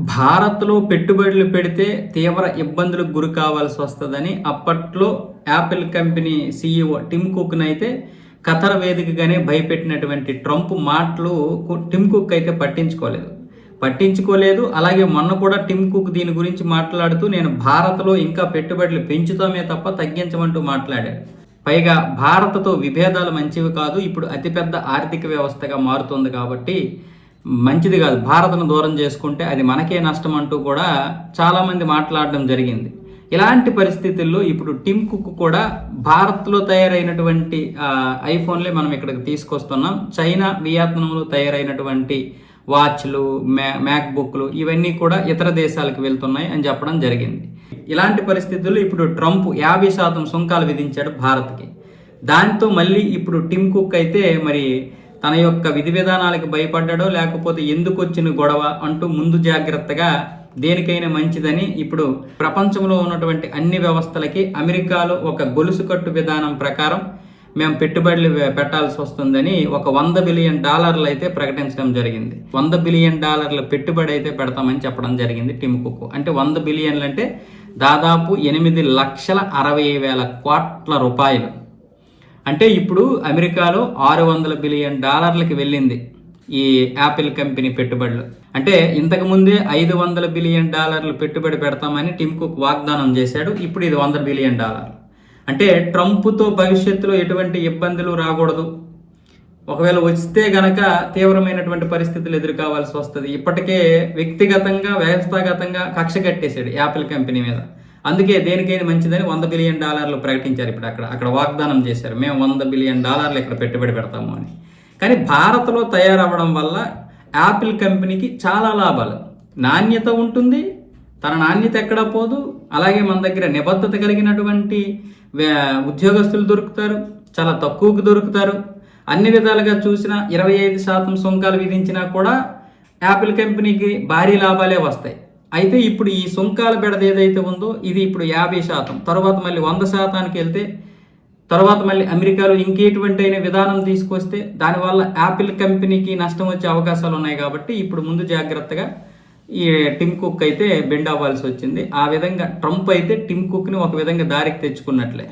భారత్లో పెట్టుబడులు పెడితే తీవ్ర ఇబ్బందులకు గురి కావాల్సి వస్తుందని అప్పట్లో యాపిల్ కంపెనీ సీఈఓ టిమ్ కుక్ని అయితే ఖతర్ వేదికగానే భయపెట్టినటువంటి ట్రంప్ మాటలు కు- టిమ్ కుక్ అయితే పట్టించుకోలేదు. పట్టించుకోలేదు. అలాగే మొన్న కూడా టిమ్ కుక్ దీని గురించి మాట్లాడుతూ నేను భారత్లో ఇంకా పెట్టుబడులు పెంచుతామే తప్ప తగ్గించమంటూ మాట్లాడాడు. పైగా భారత్తో విభేదాలు మంచివి కాదు. ఇప్పుడు అతిపెద్ద ఆర్థిక వ్యవస్థగా మారుతుంది కాబట్టి మంచిది కాదు. భారత్ను దూరం చేసుకుంటే అది మనకే నష్టం అంటూ కూడా చాలామంది మాట్లాడడం జరిగింది. ఇలాంటి పరిస్థితుల్లో ఇప్పుడు టిమ్ కుక్ కూడా భారత్లో తయారైనటువంటి ఐఫోన్లే మనం ఇక్కడికి తీసుకొస్తున్నాం. చైనా వియత్నంలో తయారైనటువంటి వాచ్లు మ్యా మ్యాక్బుక్లు ఇవన్నీ కూడా ఇతర దేశాలకు వెళ్తున్నాయి అని చెప్పడం జరిగింది. ఇలాంటి పరిస్థితుల్లో ఇప్పుడు ట్రంప్ యాభై శాతం సుంకాలు విధించాడు భారత్కి. దాంతో మళ్ళీ ఇప్పుడు టిమ్ కుక్ అయితే మరి తన యొక్క విధి విధానాలకు భయపడ్డాడో లేకపోతే ఎందుకు వచ్చిన గొడవ అంటూ ముందు జాగ్రత్తగా దేనికైనా మంచిదని ఇప్పుడు ప్రపంచంలో ఉన్నటువంటి అన్ని వ్యవస్థలకి అమెరికాలో ఒక గొలుసు కట్టు విధానం ప్రకారం మేము పెట్టుబడులు పెట్టాల్సి వస్తుందని ఒక వంద బిలియన్ డాలర్లు అయితే ప్రకటించడం జరిగింది. వంద బిలియన్ డాలర్ల పెట్టుబడి అయితే పెడతామని చెప్పడం జరిగింది టిమ్ కుక్ అంటే వంద బిలియన్లు అంటే దాదాపు ఎనిమిది లక్షల అరవై వేల కోట్ల రూపాయలు. అంటే ఇప్పుడు అమెరికాలో ఆరు వందల బిలియన్ డాలర్లకి వెళ్ళింది ఈ యాపిల్ కంపెనీ పెట్టుబడులు. అంటే ఇంతకు ముందే ఐదు వందల బిలియన్ డాలర్లు పెట్టుబడి పెడతామని టిమ్ కుక్ వాగ్దానం చేశాడు ఇప్పుడు ఇది వంద బిలియన్ డాలర్లు. అంటే ట్రంప్తో భవిష్యత్తులో ఎటువంటి ఇబ్బందులు రాకూడదు. ఒకవేళ వస్తే గనక తీవ్రమైనటువంటి పరిస్థితులు ఎదుర్కోవాల్సి వస్తుంది. ఇప్పటికే వ్యక్తిగతంగా వ్యవస్థాగతంగా కక్ష కట్టేశాడు యాపిల్ కంపెనీ మీద. అందుకే దేనికైనా మంచిదని వంద బిలియన్ డాలర్లు ప్రకటించారు ఇప్పుడు అక్కడ అక్కడ వాగ్దానం చేశారు. మేము వంద బిలియన్ డాలర్లు ఇక్కడ పెట్టుబడి పెడతాము అని. కానీ భారత్లో తయారవ్వడం వల్ల యాపిల్ కంపెనీకి చాలా లాభాలు. నాణ్యత ఉంటుంది తన నాణ్యత ఎక్కడ పోదు అలాగే మన దగ్గర నిబద్ధత కలిగినటువంటి ఉద్యోగస్తులు దొరుకుతారు చాలా తక్కువకు దొరుకుతారు. అన్ని విధాలుగా చూసినా ఇరవై ఐదు శాతం సుంకాలు విధించినా కూడా యాపిల్ కంపెనీకి భారీ లాభాలే వస్తాయి. అయితే ఇప్పుడు ఈ సుంకాల బెడద ఏదైతే ఉందో ఇది ఇప్పుడు యాభై శాతం. తర్వాత మళ్ళీ వంద శాతానికి వెళ్తే తర్వాత మళ్ళీ అమెరికాలో ఇంకేటువంటి అయిన విధానం తీసుకొస్తే దానివల్ల యాపిల్ కంపెనీకి నష్టం వచ్చే అవకాశాలు ఉన్నాయి కాబట్టి ఇప్పుడు ముందు జాగ్రత్తగా ఈ టిమ్ కుక్ అయితే బెండ్ అవ్వాల్సి వచ్చింది. ఆ విధంగా ట్రంప్ అయితే టిమ్ కుక్ని ఒక విధంగా దారికి తెచ్చుకున్నట్లే.